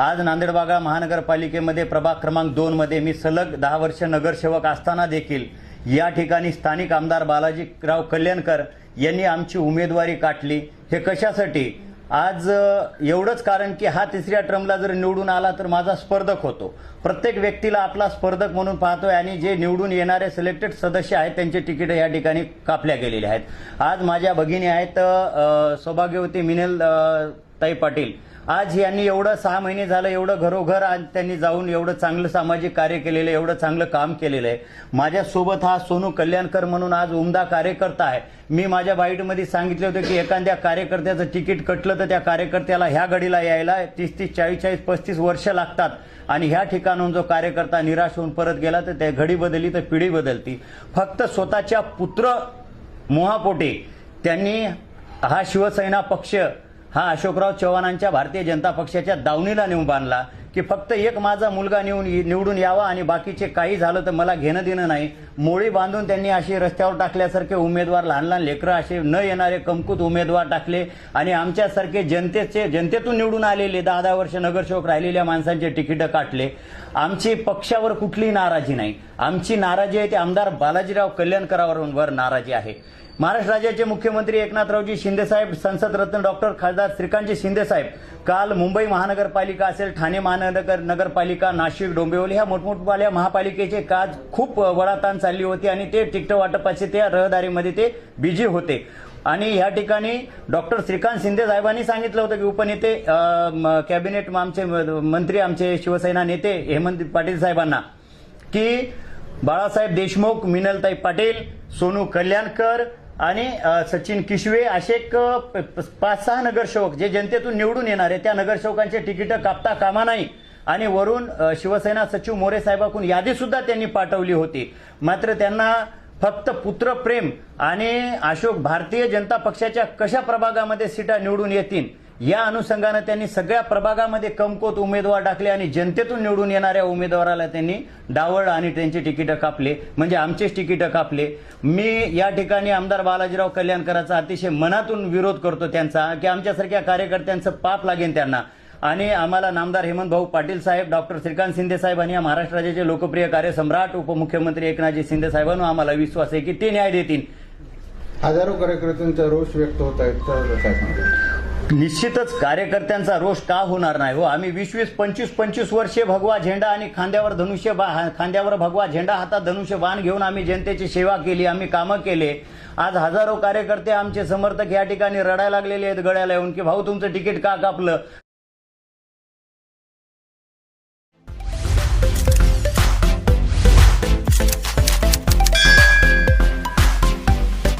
आज नांदेडबागा महानगरपालिकेमध्ये प्रभाग क्रमांक दोन मध्ये मी सलग दहा वर्ष नगरसेवक असताना देखील या ठिकाणी स्थानिक आमदार बालाजीराव कल्याणकर यांनी आमची उमेदवारी काटली. हे कशासाठी? आज एवढंच कारण की हा तिसऱ्या टर्मला जर निवडून आला तर माझा स्पर्धक होतो. प्रत्येक व्यक्तीला आपला स्पर्धक म्हणून पाहतोय आणि जे निवडून येणारे सिलेक्टेड सदस्य आहेत त्यांचे तिकीट या ठिकाणी कापल्या गेलेले आहेत. आज माझ्या भगिनी आहेत सौभाग्यवती मिनेल ताई पाटील. आज यांनी एवढं सहा महिने झालं एवढं घरोघर आज त्यांनी जाऊन एवढं चांगलं सामाजिक कार्य केलेलं आहे एवढं चांगलं काम केलेलं आहे. माझ्यासोबत हा सोनू कल्याणकर म्हणून आज उमदा कार्यकर्ता आहे. मी माझ्या बाईटमध्ये सांगितले होते की एखाद्या कार्यकर्त्याचं तिकीट कटलं तर त्या कार्यकर्त्याला ह्या घडीला यायला तीस तीस चाळीस चाळीस पस्तीस वर्ष लागतात. आणि ह्या ठिकाणून जो कार्यकर्ता निराश होऊन परत गेला तर त्या घडी बदलली तर पिढी बदलती. फक्त स्वतःच्या पुत्र मोहापोटे त्यांनी हा शिवसेना पक्ष हा अशोकराव चव्हाणांच्या भारतीय जनता पक्षाच्या दावणीला नेऊन बांधला. की फक्त एक माझा मुलगा निवून निवडून यावा आणि बाकीचे काही झालं तर मला घेणं देणं नाही. मोळी बांधून त्यांनी अशी रस्त्यावर टाकल्यासारखे उमेदवार लहान लहान लेकरं असे न येणारे कमकुत उमेदवार टाकले आणि आमच्यासारखे जनतेचे जनतेतून निवडून आलेले दहा दहा वर्ष नगरसेवक राहिलेल्या माणसांचे तिकीटं काटले. आमची पक्षावर कुठलीही नाराजी नाही. आमची नाराजी आहे ते आमदार बालाजीराव कल्याणकरांवर नाराजी आहे. महाराष्ट्र राज्याचे मुख्यमंत्री एकनाथरावजी शिंदेसाहेब संसद रत्न डॉक्टर खासदार श्रीकांतजी शिंदेसाहेब काल मुंबई महानगरपालिका असेल ठाणे महानगर नगरपालिका नाशिक डोंबिवली ह्या मोठमोठवाल्या महापालिकेचे काज खूप वडाताण चालली होती आणि ते तिकट वाटपाचे त्या रहदारीमध्ये ते बिझी होते. आणि या ठिकाणी डॉक्टर श्रीकांत शिंदे साहेबांनी सांगितलं होतं की उपनेते कॅबिनेट आमचे मंत्री आमचे शिवसेना नेते हेमंत पाटील साहेबांना की बाळासाहेब देशमुख मिनलताई पाटील सोनू कल्याणकर आणि सचिन किशवे असे एक प- पाच सहा नगरसेवक जे जनतेतून निवडून येणार आहे त्या नगरसेवकांचे तिकीटं कापता कामा नाही. आणि वरून शिवसेना सचिव मोरे साहेबांकडून यादी सुद्धा त्यांनी पाठवली होती. मात्र त्यांना फक्त पुत्रप्रेम आणि अशोक भारतीय जनता पक्षाच्या कशा प्रभागामध्ये सीटा निवडून येतील या अनुषंगानं त्यांनी सगळ्या प्रभागामध्ये कमकोत उमेदवार टाकले आणि जनतेतून निवडून येणाऱ्या उमेदवाराला त्यांनी डावळ आणि त्यांची तिकीटं कापले. म्हणजे आमचेच तिकीटं कापले. मी या ठिकाणी आमदार बालाजीराव कल्याणकरांचा अतिशय मनातून विरोध करतो त्यांचा की आमच्यासारख्या कार्यकर्त्यांचं पाप लागेल त्यांना. आणि आम्हाला नामदार हेमंत भाऊ पाटील साहेब डॉक्टर श्रीकांत शिंदे साहेब आणि या महाराष्ट्र राज्याचे लोकप्रिय कार्यसम्राट उपमुख्यमंत्री एकनाथजी शिंदे साहेबांना आम्हाला विश्वास आहे की ते न्याय देतील. हजारो कार्यकर्त्यांचा रोष व्यक्त होत आहेत निश्चितच कार्यकर्त्यांचा रोष का होणार नाही? हो आम्ही वीस वीस पंचवीस पंचवीस वर्षे भगवा झेंडा आणि खांद्यावर धनुष्य बा खांद्यावर भगवा झेंडा हातात धनुष्य बाण घेऊन आम्ही जनतेची सेवा केली आम्ही कामं केले. आज हजारो कार्यकर्ते आमचे समर्थक या ठिकाणी रडायला लागलेले आहेत गळ्याला येऊन की भाऊ तुमचं तिकीट का कापलं?